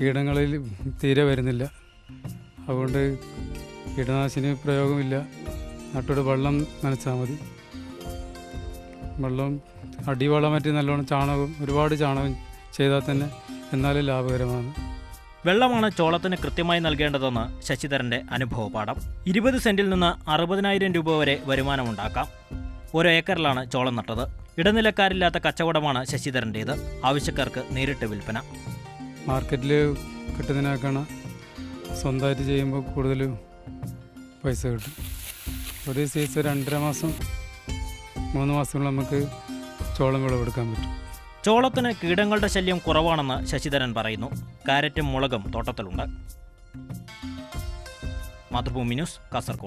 കീടങ്ങളിൽ തീരെ വരുന്നില്ല. അതുകൊണ്ട് കീടനാശിനി പ്രയോഗമില്ല. നട്ടോട് വെള്ളം നനച്ചാൽ മതി. വെള്ളം അടിവളം മറ്റ് നല്ലോണം ചാണകം ഒരുപാട് ചാണകം ചെയ്താൽ തന്നെ എന്നാലും ലാഭകരമാണ്. വെള്ളമാണ് ചോളത്തിന് കൃത്യമായി നൽകേണ്ടതെന്ന് ശശിധരന്റെ അനുഭവപാഠം. ഇരുപത് സെന്റിൽ നിന്ന് അറുപതിനായിരം രൂപ വരെ വരുമാനമുണ്ടാക്കാം. ഒരു ഏക്കറിലാണ് ചോളം നട്ടത്. ഇടനിലക്കാരില്ലാത്ത കച്ചവടമാണ് ശശിധരന്റേത് ആവശ്യക്കാർക്ക് നേരിട്ട് വിൽപ്പന. മാർക്കറ്റിൽ കിട്ടുന്നതിനേക്കാണ് സ്വന്തമായിട്ട് ചെയ്യുമ്പോൾ കൂടുതൽ പൈസ കിട്ടും. ഒരു സീസൺ രണ്ടര മാസം മൂന്ന് മാസം നമുക്ക് ചോളം വിളവെടുക്കാൻ പറ്റും. ചോളത്തിന് കീടങ്ങളുടെ ശല്യം കുറവാണെന്ന് ശശിധരൻ പറയുന്നു. കാരറ്റും മുളകും തോട്ടത്തിലുണ്ട്. മാതൃഭൂമി ന്യൂസ് കാസർഗോഡ്